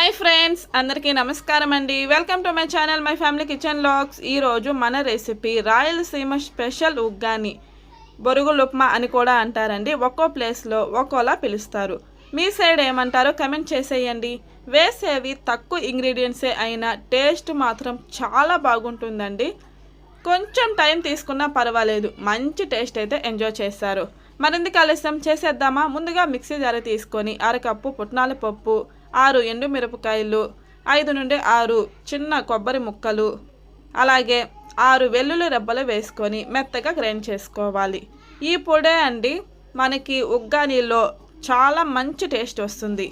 Hi friends అందరికీ నమస్కారం అండి. Welcome to my channel my family kitchen logs ఈరోజు మన రెసిపీ రాయలసీమ స్పెషల్ ఉగ్గాని బొరుగులు ఉప్మా అని కూడా అంటారండి. ఒక్కో ప్లేస్లో ఒక్కోలా పిలుస్తారు. మీ సైడ్ ఏమంటారో కమెంట్ చేసేయండి. వేసేవి తక్కువ ఇంగ్రీడియంట్సే అయినా టేస్ట్ మాత్రం చాలా బాగుంటుందండి. కొంచెం టైం తీసుకున్నా పర్వాలేదు. మంచి టేస్ట్ అయితే ఎంజాయ్ చేస్తారు. మరింది ఆలస్యం చేసేద్దామా? ముందుగా మిక్సీ జార తీసుకొని అరకప్పు పుట్నాల పప్పు ఆరు ఎండు మిరపకాయలు ఐదు నుండి ఆరు చిన్న కొబ్బరి ముక్కలు అలాగే ఆరు వెల్లుల్లి రెబ్బలు వేసుకొని మెత్తగా గ్రైండ్ చేసుకోవాలి. ఈ పొడే అండి మనకి ఉగ్గానీలో చాలా మంచి టేస్ట్ వస్తుంది.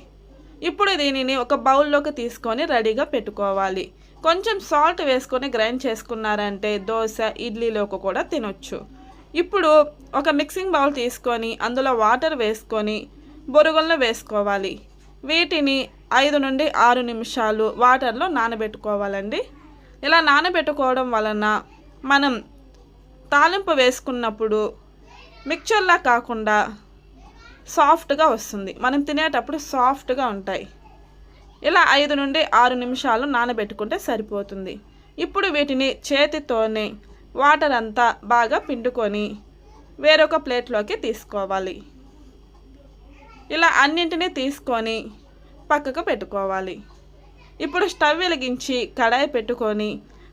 ఇప్పుడు దీనిని ఒక బౌల్లోకి తీసుకొని రెడీగా పెట్టుకోవాలి. కొంచెం సాల్ట్ వేసుకొని గ్రైండ్ చేసుకున్నారంటే దోశ ఇడ్లీలోకి కూడా తినొచ్చు. ఇప్పుడు ఒక మిక్సింగ్ బౌల్ తీసుకొని అందులో వాటర్ వేసుకొని బొరుగుల్లో వేసుకోవాలి. వీటిని ఐదు నుండి ఆరు నిమిషాలు వాటర్లో నానబెట్టుకోవాలండి. ఇలా నానబెట్టుకోవడం వలన మనం తాలింపు వేసుకున్నప్పుడు మిక్చర్లా కాకుండా సాఫ్ట్గా వస్తుంది. మనం తినేటప్పుడు సాఫ్ట్గా ఉంటాయి. ఇలా ఐదు నుండి ఆరు నిమిషాలు నానబెట్టుకుంటే సరిపోతుంది. ఇప్పుడు వీటిని చేతితోనే వాటర్ అంతా బాగా పిండుకొని వేరొక ప్లేట్లోకి తీసుకోవాలి. ఇలా అన్నింటినీ తీసుకొని పక్కకు పెట్టుకోవాలి. ఇప్పుడు స్టవ్ వెలిగించి కడాయి పెట్టుకొని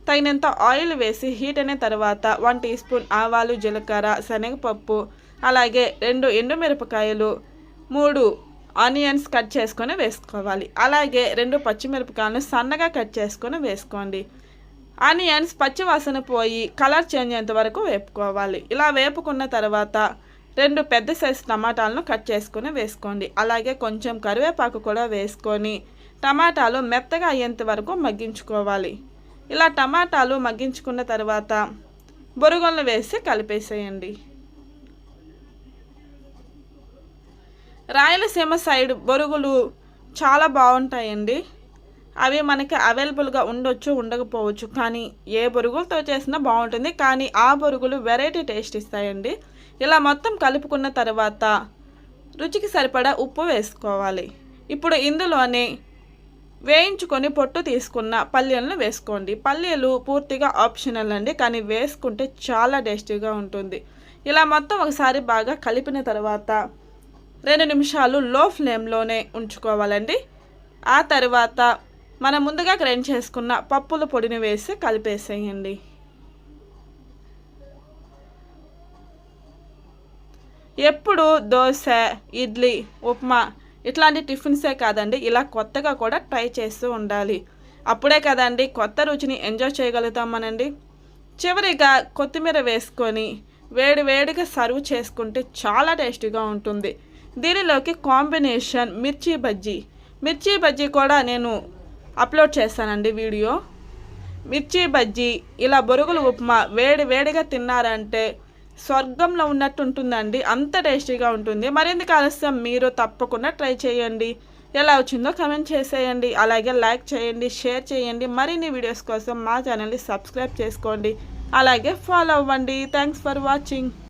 తగినంత ఆయిల్ వేసి హీట్ అయిన తర్వాత వన్ టీ స్పూన్ ఆవాలు జీలకర్ర శనగపప్పు అలాగే రెండు ఎండుమిరపకాయలు మూడు ఆనియన్స్ కట్ చేసుకొని వేసుకోవాలి. అలాగే రెండు పచ్చిమిరపకాయలను సన్నగా కట్ చేసుకొని వేసుకోండి. ఆనియన్స్ పచ్చివాసన పోయి కలర్ చేంజ్ అయ్యేంత వరకు వేపుకోవాలి. ఇలా వేపుకున్న తర్వాత రెండు పెద్ద సైజు టమాటాలను కట్ చేసుకుని వేసుకోండి. అలాగే కొంచెం కరివేపాకు కూడా వేసుకొని టమాటాలు మెత్తగా అయ్యేంత వరకు మగ్గించుకోవాలి. ఇలా టమాటాలు మగ్గించుకున్న తర్వాత బొరుగులను వేసి కలిపేసేయండి. రాయలసీమ సైడ్ బొరుగులు చాలా బాగుంటాయండి. అవి మనకి అవైలబుల్గా ఉండొచ్చు ఉండకపోవచ్చు. కానీ ఏ బొరుగులతో చేసినా బాగుంటుంది. కానీ ఆ బొరుగులు వెరైటీ టేస్ట్ ఇస్తాయండి. ఇలా మొత్తం కలుపుకున్న తర్వాత రుచికి సరిపడా ఉప్పు వేసుకోవాలి. ఇప్పుడు ఇందులోనే వేయించుకొని పొట్టు తీసుకున్న పల్లీలను వేసుకోండి. పల్లీలు పూర్తిగా ఆప్షనల్ అండి. కానీ వేసుకుంటే చాలా టేస్టీగా ఉంటుంది. ఇలా మొత్తం ఒకసారి బాగా కలిపిన తర్వాత రెండు నిమిషాలు లో ఫ్లేమ్లోనే ఉంచుకోవాలండి. ఆ తర్వాత మనం ముందుగా గ్రైండ్ చేసుకున్న పప్పుల పొడిని వేసి కలిపేసేయండి. ఎప్పుడు దోశ ఇడ్లీ ఉప్మా ఇట్లాంటి టిఫిన్సే కాదండి ఇలా కొత్తగా కూడా ట్రై చేస్తూ ఉండాలి. అప్పుడే కదండి కొత్త రుచిని ఎంజాయ్ చేయగలుగుతామనండి. చివరిగా కొత్తిమీర వేసుకొని వేడి వేడిగా సర్వ్ చేసుకుంటే చాలా టేస్టీగా ఉంటుంది. దీనిలోకి కాంబినేషన్ మిర్చి బజ్జీ. మిర్చి బజ్జీ కూడా నేను అప్లోడ్ చేస్తానండి వీడియో. మిర్చి బజ్జీ ఇలా బొరుగులు ఉప్మా వేడి వేడిగా తిన్నారంటే స్వర్గంలో ఉన్నట్టు ఉంటుందండి. అంత టేస్టీగా ఉంటుంది. మరింత ఆలస్యం? మీరు తప్పకుండా ట్రై చేయండి. ఎలా వచ్చిందో కమెంట్ చేసేయండి. అలాగే లైక్ చేయండి షేర్ చేయండి. మరిన్ని వీడియోస్ కోసం మా ఛానల్ని సబ్స్క్రైబ్ చేసుకోండి. అలాగే ఫాలో అవ్వండి. Thanks for watching.